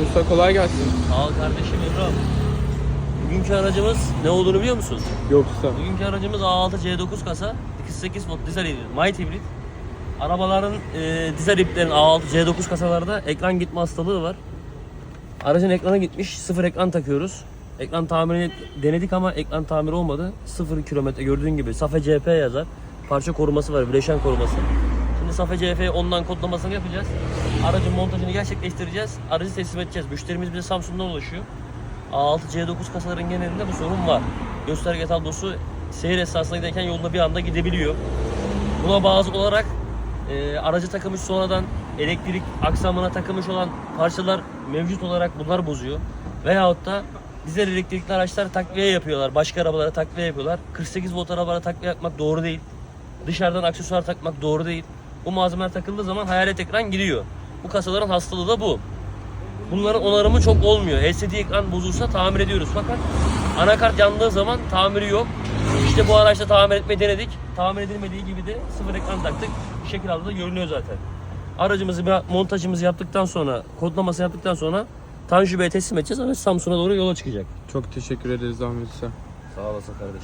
Usta kolay gelsin. Sağ ol kardeşim İbrahim. Bugünkü aracımız ne olduğunu biliyor musun? Yok usta. Bugünkü aracımız A6 C9 kasa 208 volt dizel hibrit, mild hibrit. Arabaların e, dizel hibritlerin A6 C9 kasalarda ekran gitme hastalığı var. Aracın ekranı gitmiş, sıfır ekran takıyoruz. Ekran tamirini denedik ama ekran tamiri olmadı. Sıfır kilometre gördüğün gibi Safe CP yazar. Parça koruması var, bileşen koruması. Şimdi Safe CP ondan kodlamasını yapacağız. Aracın montajını gerçekleştireceğiz. Aracı teslim edeceğiz. Müşterimiz bize Samsun'dan ulaşıyor. A6 C9 kasaların genelinde bu sorun var. Gösterge tablosu seyir esnasında giderken yolda bir anda gidebiliyor. Buna bağlı olarak e, aracı takılmış sonradan elektrik aksamına takılmış olan parçalar mevcut olarak bunlar bozuyor. Veyahut da dizel elektrikli araçlar takviye yapıyorlar. Başka arabalara takviye yapıyorlar. 48 volt arabalara takviye yapmak doğru değil. Dışarıdan aksesuar takmak doğru değil. Bu malzemeler takıldığı zaman hayalet ekran gidiyor. Bu kasaların hastalığı da bu. Bunların onarımı çok olmuyor. LCD ekran bozulsa tamir ediyoruz fakat anakart yandığı zaman tamiri yok. İşte bu araçta tamir etmeyi denedik. Tamir edilmediği gibi de sıfır ekran taktık. Şekil aldı da görünüyor zaten. Aracımızı bir montajımızı yaptıktan sonra, kodlaması yaptıktan sonra Tanju Bey'e teslim edeceğiz. Araç Samsun'a doğru yola çıkacak. Çok teşekkür ederiz Ahmet. Sağ olasın kardeşim.